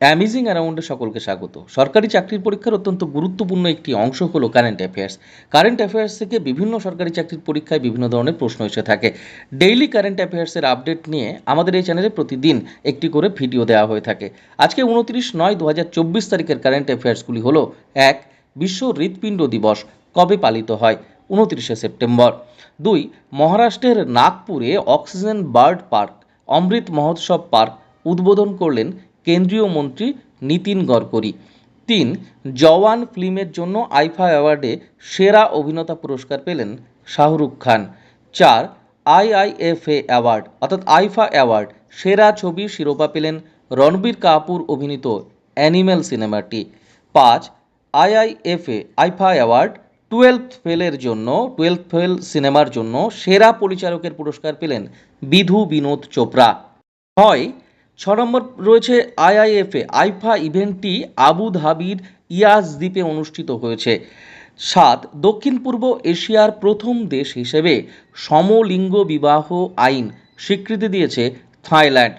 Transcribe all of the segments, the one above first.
Amazing অ্যারাউন্ডে সকলকে স্বাগত। সরকারি চাকরির পরীক্ষার অত্যন্ত গুরুত্বপূর্ণ একটি অংশ হলো কারেন্ট অ্যাফেয়ার্স কারেন্ট অ্যাফেয়ার্স থেকে বিভিন্ন সরকারি চাকরির পরীক্ষায় বিভিন্ন ধরনের প্রশ্ন এসে থাকে। ডেইলি কারেন্ট অ্যাফেয়ার্সের আপডেট নিয়ে আমাদের এই চ্যানেলে প্রতিদিন একটি করে ভিডিও দেওয়া হয়ে থাকে। আজকে উনত্রিশ নয় দু তারিখের কারেন্ট অ্যাফেয়ার্সগুলি হলো এক, বিশ্ব হৃৎপিণ্ড দিবস, কবে পালিত হয়? উনত্রিশে সেপ্টেম্বর। দুই, মহারাষ্ট্রের নাগপুরে oxygen bird park, Amrit Mahotsav park উদ্বোধন করলেন কেন্দ্রীয় মন্ত্রী নীতিন গডকরি। তিন, জওয়ান ফিল্মের জন্য আইফা অ্যাওয়ার্ডে সেরা অভিনেতা পুরস্কার পেলেন শাহরুখ খান। চার, আইআইএফএ অ্যাওয়ার্ড, অর্থাৎ আইফা অ্যাওয়ার্ড, সেরা ছবি শিরোপা পেলেন রণবীর কাপুর অভিনীত অ্যানিম্যাল সিনেমাটি। পাঁচ, আইআইএফএ আইফা অ্যাওয়ার্ড, টুয়েলভ ফেলের জন্য, টুয়েলভ ফেল সিনেমার জন্য সেরা পরিচালকের পুরস্কার পেলেন বিধু বিনোদ চোপড়া। ছয় ছ নম্বর রয়েছে আইআইএফএ আইফা ইভেন্টটি আবু ধাবির ইয়াজ দ্বীপে অনুষ্ঠিত হয়েছে। সাত, দক্ষিণ পূর্ব এশিয়ার প্রথম দেশ হিসেবে সমলিঙ্গ বিবাহ আইন স্বীকৃতি দিয়েছে থাইল্যান্ড।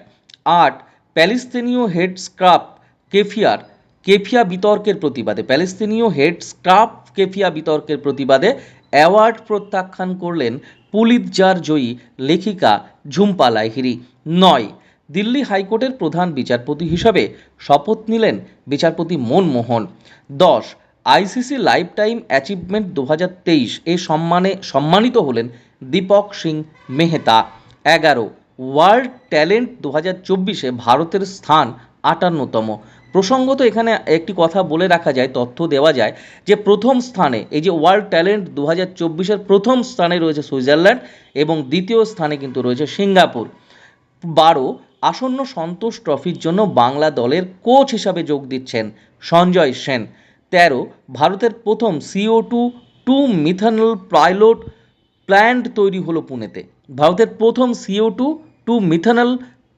আট, প্যালেস্তিনীয় হেড স্ক্রাপ কেফিয়ার, কেফিয়া বিতর্কের প্রতিবাদে, প্যালেস্তিনীয় হেড স্ক্রাপ কেফিয়া বিতর্কের প্রতিবাদে অ্যাওয়ার্ড প্রত্যাখ্যান করলেন পুলিৎজার জয়ী লেখিকা ঝুম্পা লাহিরি। নয় দিল্লি হাইকোর্টের প্রধান বিচারপতি হিসাবে শপথ নিলেন বিচারপতি মনমোহন। দশ আইসিসি লাইফ টাইম অ্যাচিভমেন্ট দু হাজার তেইশ এ সম্মানে সম্মানিত হলেন দীপক সিং মেহতা। এগারো, ওয়ার্ল্ড ট্যালেন্ট দু হাজার চব্বিশে ভারতের স্থান আটান্নতম। প্রসঙ্গত এখানে একটি কথা বলে রাখা যায়, তথ্য দেওয়া যায় যে প্রথম স্থানে, এই যে ওয়ার্ল্ড ট্যালেন্ট দু হাজার চব্বিশের প্রথম স্থানে রয়েছে সুইজারল্যান্ড এবং দ্বিতীয় স্থানে কিন্তু রয়েছে সিঙ্গাপুর। বারো আসন্ন সন্তোষ ট্রফির জন্য বাংলা দলের কোচ হিসাবে যোগ দিচ্ছেন সঞ্জয় সেন। তেরো, ভারতের প্রথম CO two to methanol pilot plant তৈরি হলো পুনেতে। ভারতের প্রথম CO two to methanol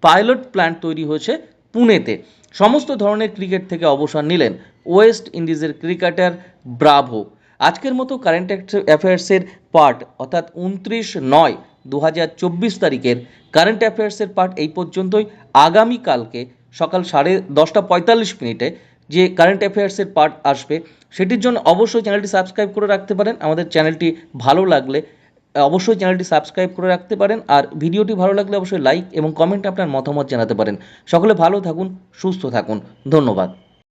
pilot plant তৈরি হয়েছে পুনেতে। সমস্ত ধরনের ক্রিকেট থেকে অবসর নিলেন ওয়েস্ট ইন্ডিজের ক্রিকেটার ব্রাভো। আজকের মতো কারেন্ট অ্যাফেয়ার্সের পার্ট অর্থাৎ উনত্রিশ নয় দু হাজার তারিখের কারেন্ট অ্যাফেয়ার্সের পার্ট এই পর্যন্তই। আগামীকালকে সকাল সাড়ে দশটা পঁয়তাল্লিশ মিনিটে যে কারেন্ট অ্যাফেয়ার্সের পার্ট আসবে, সেটির জন্য অবশ্যই চ্যানেলটি সাবস্ক্রাইব করে রাখতে পারেন। আমাদের চ্যানেলটি ভালো লাগলে অবশ্যই চ্যানেলটি সাবস্ক্রাইব করে রাখতে পারেন। আর ভিডিওটি ভালো লাগলে অবশ্যই লাইক এবং কমেন্টে আপনার মতামত জানাতে পারেন। সকলে ভালো থাকুন, সুস্থ থাকুন। ধন্যবাদ।